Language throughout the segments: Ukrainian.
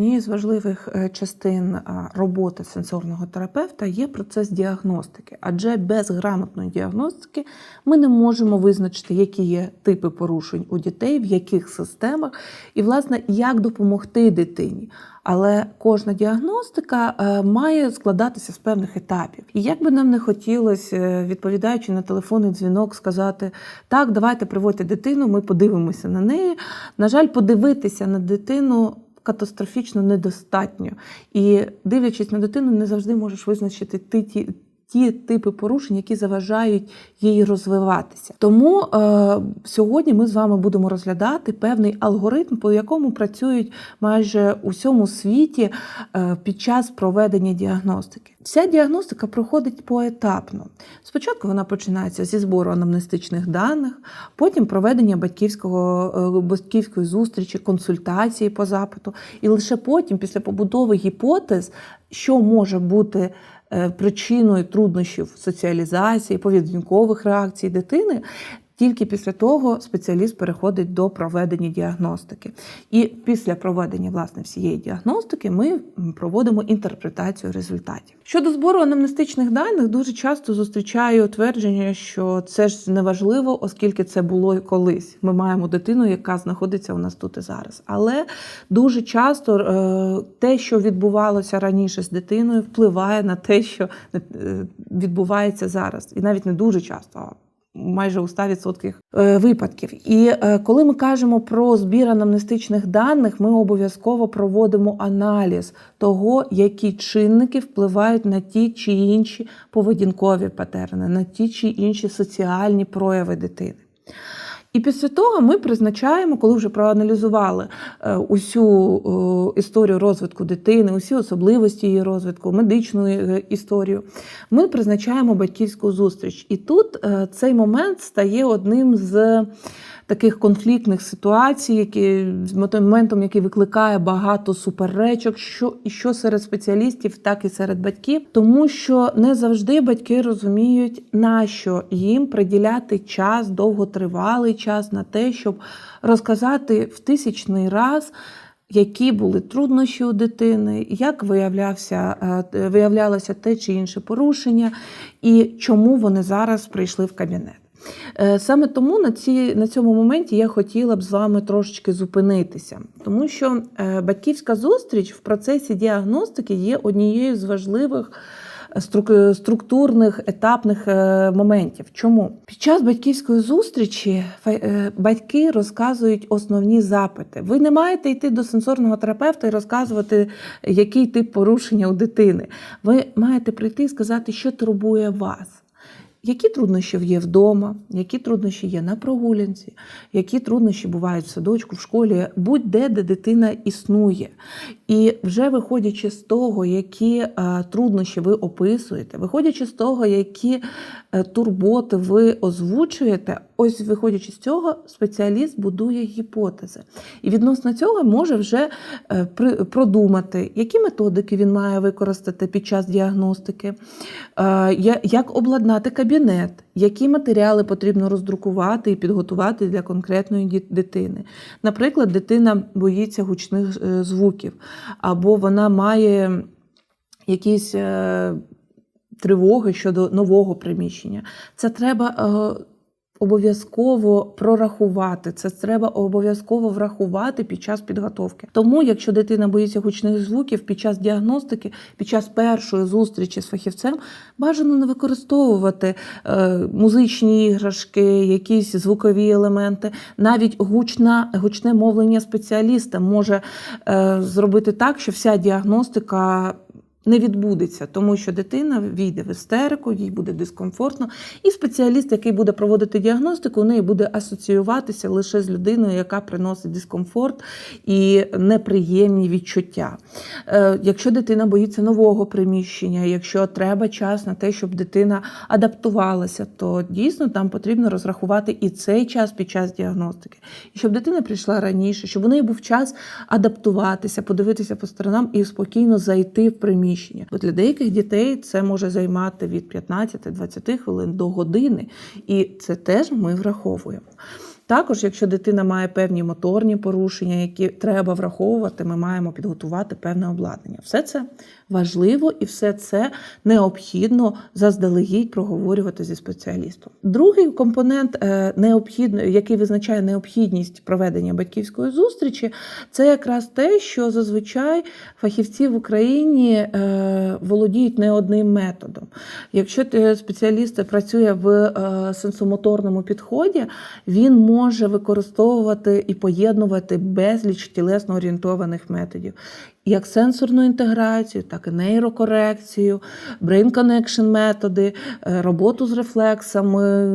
однією з важливих е, частин роботи сенсорного терапевта є процес діагностики, адже без грамотної діагностики ми не можемо визначити, які є типи порушень у дітей, в яких системах, і, власне, як допомогти дитині. Але кожна діагностика е, має складатися з певних етапів. І як би нам не хотілося, е, відповідаючи на телефонний дзвінок, сказати: так, давайте приводьте дитину, ми подивимося на неї. На жаль, подивитися на дитину. Катастрофічно недостатньо. І дивлячись на дитину, не завжди можеш визначити ти ті. Ті типи порушень, які заважають їй розвиватися. Тому е, сьогодні ми з вами будемо розглядати певний алгоритм, по якому працюють майже у всьому світі е, під час проведення діагностики. Ця діагностика проходить поетапно. Спочатку вона починається зі збору анамнестичних даних, потім проведення батьківського, е, батьківської зустрічі, консультації по запиту, і лише потім, після побудови гіпотез, що може бути причиною труднощів соціалізації, поведінкових реакцій дитини. Тільки після того спеціаліст переходить до проведення діагностики. І після проведення власне всієї діагностики ми проводимо інтерпретацію результатів. Щодо збору анамнестичних даних, дуже часто зустрічаю твердження, що це ж неважливо, оскільки це було колись. Ми маємо дитину, яка знаходиться у нас тут і зараз. Але дуже часто е, те, що відбувалося раніше з дитиною, впливає на те, що е, відбувається зараз, і навіть не дуже часто. Майже у 100% е, випадків. І е, коли ми кажемо про збір анамнестичних даних, ми обов'язково проводимо аналіз того, які чинники впливають на ті чи інші поведінкові патерни, на ті чи інші соціальні прояви дитини. І після того ми призначаємо, коли вже проаналізували е, усю історію розвитку дитини, усі особливості її розвитку, медичну е, історію, ми призначаємо батьківську зустріч. І тут е, цей момент стає одним з таких конфліктних ситуацій, які моментом, який викликає багато суперечок, що і що серед спеціалістів, так і серед батьків, тому що не завжди батьки розуміють, на що їм приділяти час, довготривалий час на те, щоб розказати в тисячний раз. Які були труднощі у дитини, як виявлявся, виявлялося те чи інше порушення, і чому вони зараз прийшли в кабінет? Саме тому на ці, на цьому моменті я хотіла б з вами трошечки зупинитися, тому що батьківська зустріч в процесі діагностики є однією з важливих. Структурних етапних моментів. Чому під час батьківської зустрічі батьки розказують основні запити. Ви не маєте йти до сенсорного терапевта і розказувати, який тип порушення у дитини. Ви маєте прийти і сказати, що турбує вас. Які труднощі є вдома, які труднощі є на прогулянці, які труднощі бувають в садочку, в школі, будь-де, де дитина існує. І вже виходячи з того, які труднощі ви описуєте, виходячи з того, які е, турботи ви озвучуєте, ось виходячи з цього, спеціаліст будує гіпотези. І відносно цього може вже е, продумати, які методики він має використати під час діагностики, е, як обладнати кабінет, які матеріали потрібно роздрукувати і підготувати для конкретної дитини. Наприклад, дитина боїться гучних звуків, або вона має якісь тривоги щодо нового приміщення. Це треба обов'язково прорахувати. Це треба обов'язково врахувати під час підготовки. Тому, якщо дитина боїться гучних звуків під час діагностики, під час першої зустрічі з фахівцем, бажано не використовувати е, музичні іграшки, якісь звукові елементи, навіть гучна, гучне мовлення спеціаліста може е, зробити так, що вся діагностика не відбудеться, тому що дитина війде в істерику, їй буде дискомфортно, і спеціаліст, який буде проводити діагностику, у неї буде асоціюватися лише з людиною, яка приносить дискомфорт і неприємні відчуття. Е, якщо дитина боїться нового приміщення, якщо треба час на те, щоб дитина адаптувалася, то дійсно там потрібно розрахувати і цей час під час діагностики, і щоб дитина прийшла раніше, щоб у неї був час адаптуватися, подивитися по сторонам і спокійно зайти в приміщення приміщення. Бо для деяких дітей це може займати від 15-20 хвилин до години, і це теж ми враховуємо. Також, якщо дитина має певні моторні порушення, які треба враховувати, ми маємо підготувати певне обладнання. Все це важливо і все це необхідно заздалегідь проговорювати зі спеціалістом. Другий компонент, е, який визначає необхідність проведення батьківської зустрічі, це якраз те, що зазвичай фахівці в Україні е, володіють не одним методом. Якщо е, спеціаліст працює в сенсомоторному підході, він може використовувати і поєднувати безліч тілесно орієнтованих методів. Як сенсорну інтеграцію, так і нейрокорекцію, brain connection методи, е, роботу з рефлексами,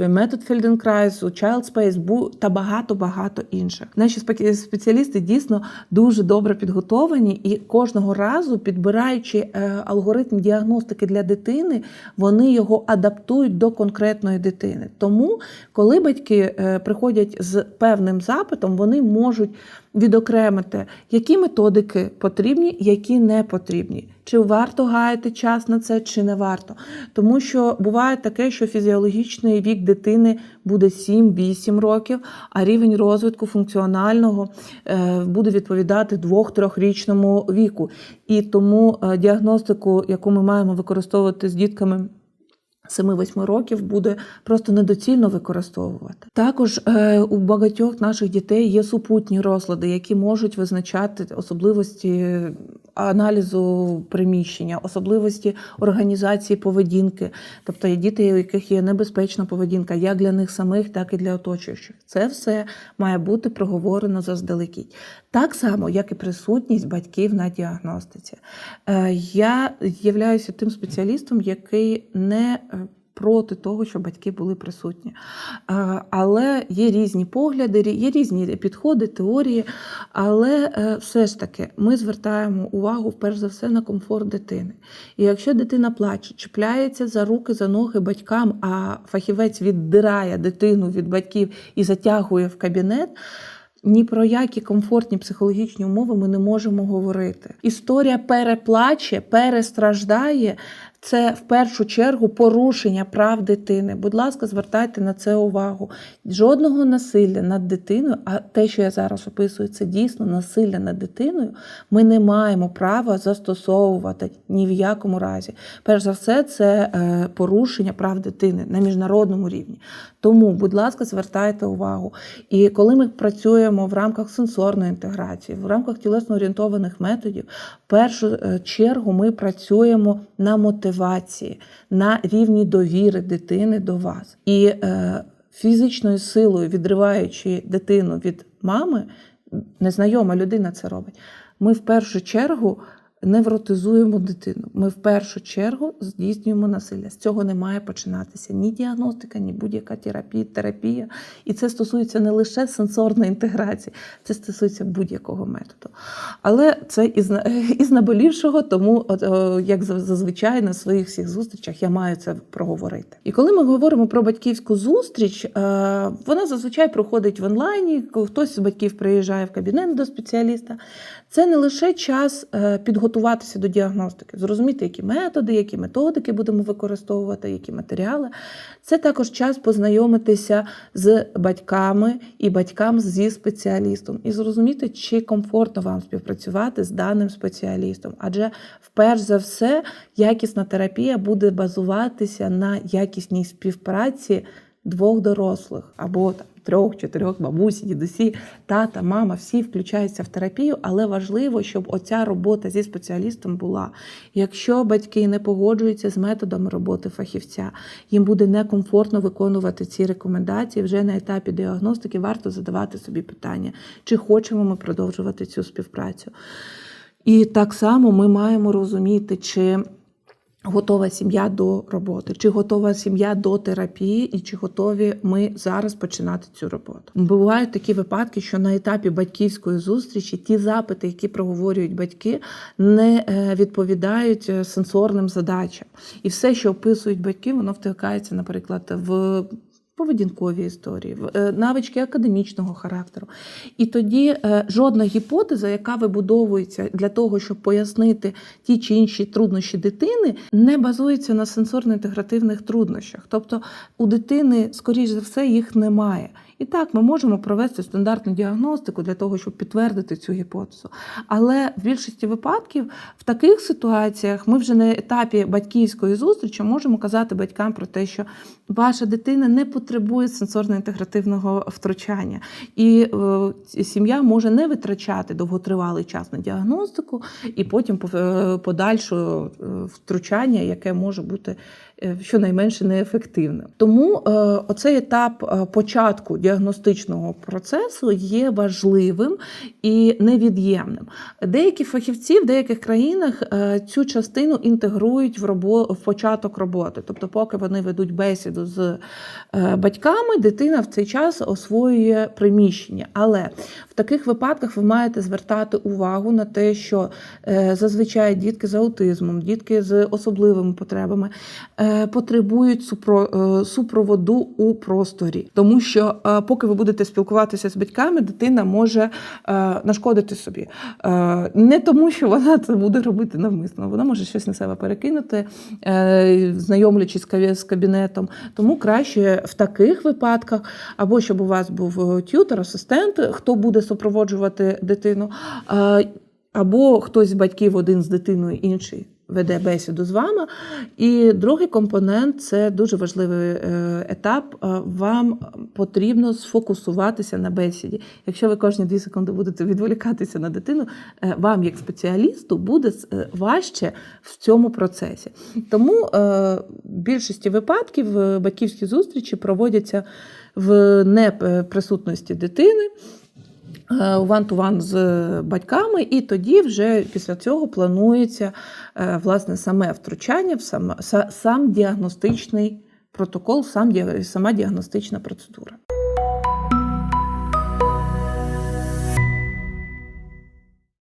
метод Фельденкрайсу, Child Space та багато-багато інших. Наші спеціалісти дійсно дуже добре підготовані і кожного разу, підбираючи е, алгоритм діагностики для дитини, вони його адаптують до конкретної дитини. Тому, коли батьки е, приходять з певним запитом, вони можуть відокремити, які методики потрібні, які не потрібні. Чи варто гаяти час на це, чи не варто. Тому що буває таке, що фізіологічний вік дитини буде 7-8 років, а рівень розвитку функціонального е, буде відповідати 2-3-річному віку. І тому е, діагностику, яку ми маємо використовувати з дітками. 7-8 років буде просто недоцільно використовувати. Також е, у багатьох наших дітей є супутні розлади, які можуть визначати особливості аналізу приміщення, особливості організації поведінки. Тобто є діти, у яких є небезпечна поведінка, як для них самих, так і для оточуючих. Це все має бути проговорено заздалегідь. Так само, як і присутність батьків на діагностиці. Е, Я являюся тим спеціалістом, який не е, проти того, щоб батьки були присутні. Е, Але є різні погляди, є різні підходи, теорії. Але е, все ж таки ми звертаємо увагу перш за все на комфорт дитини. І якщо дитина плаче, чіпляється за руки, за ноги батькам, а фахівець віддирає дитину від батьків і затягує в кабінет. Ні про які комфортні психологічні умови ми не можемо говорити. Історія переплаче, перестраждає. Це в першу чергу порушення прав дитини. Будь ласка, звертайте на це увагу. Жодного насилля над дитиною, а те, що я зараз описую, це дійсно насилля над дитиною. Ми не маємо права застосовувати ні в якому разі. Перш за все, це е, порушення прав дитини на міжнародному рівні. Тому, будь ласка, звертайте увагу. І коли ми працюємо в рамках сенсорної інтеграції, в рамках тілесно орієнтованих методів, в першу е, чергу ми працюємо на мотивації, на рівні довіри дитини до вас. І е, фізичною силою, відриваючи дитину від мами, незнайома людина це робить. Ми в першу чергу невротизуємо дитину. Ми в першу чергу здійснюємо насилля. З цього не має починатися ні діагностика, ні будь-яка терапія, терапія. І це стосується не лише сенсорної інтеграції, це стосується будь-якого методу. Але це із, із наболівшого, тому, от, як зазвичай на своїх всіх зустрічах, я маю це проговорити. І коли ми говоримо про батьківську зустріч, е, вона зазвичай проходить в онлайні. Хтось з батьків приїжджає в кабінет до спеціаліста. Це не лише час е, підготуватися до діагностики, зрозуміти, які методи, які методики будемо використовувати, які матеріали. Це також час познайомитися з батьками і батькам зі спеціалістом і зрозуміти, чи комфортно вам співпрацювати з даним спеціалістом. Адже, вперше за все, якісна терапія буде базуватися на якісній співпраці двох дорослих або там трьох, чотирьох бабусі, дідусі, тата, мама, всі включаються в терапію, але важливо, щоб оця робота зі спеціалістом була. Якщо батьки не погоджуються з методами роботи фахівця, їм буде некомфортно виконувати ці рекомендації. Вже на етапі діагностики варто задавати собі питання, чи хочемо ми продовжувати цю співпрацю. І так само ми маємо розуміти, чи готова сім'я до роботи, чи готова сім'я до терапії, і чи готові ми зараз починати цю роботу. Бувають такі випадки, що на етапі батьківської зустрічі ті запити, які проговорюють батьки, не е, відповідають е, сенсорним задачам. І все, що описують батьки, воно втикається, наприклад, в поведінкові історії, е, навички академічного характеру. І тоді е, жодна гіпотеза, яка вибудовується для того, щоб пояснити ті чи інші труднощі дитини, не базується на сенсорно-інтегративних труднощах. Тобто у дитини, скоріш за все, їх немає. І так, ми можемо провести стандартну діагностику для того, щоб підтвердити цю гіпотезу. Але в більшості випадків в таких ситуаціях ми вже на етапі батьківської зустрічі можемо казати батькам про те, що ваша дитина не потребує сенсорно-інтегративного втручання, і е, сім'я може не витрачати довготривалий час на діагностику і потім е, подальше е, втручання, яке може бути щонайменше неефективним. Тому е, оцей етап е, початку діагностичного процесу є важливим і невід'ємним. Деякі фахівці в деяких країнах е, цю частину інтегрують в робо в початок роботи. Тобто, поки вони ведуть бесіду з е, батьками, дитина в цей час освоює приміщення. Але в таких випадках ви маєте звертати увагу на те, що е, зазвичай дітки з аутизмом, дітки з особливими потребами е, потребують супро, е, супроводу у просторі, тому що е, поки ви будете спілкуватися з батьками, дитина може е, нашкодити собі. Е, Не тому, що вона це буде робити навмисно, вона може щось на себе перекинути, е, знайомлячись з кабінетом. Тому краще в таких випадках, або щоб у вас був е, тютор, асистент, хто буде супроводжувати дитину, е, або хтось з батьків один з дитиною, інший. Веде бесіду з вами. І другий компонент це дуже важливий е, етап. Е, Вам потрібно сфокусуватися на бесіді. Якщо ви кожні дві секунди будете відволікатися на дитину, е, вам, як спеціалісту, буде важче в цьому процесі. Тому в більшості випадків батьківські зустрічі проводяться в неприсутності дитини. Е, Ван-ту-ван з батьками, і тоді вже після цього планується е, власне саме втручання, сам, сам діагностичний протокол, сам, сама діагностична процедура.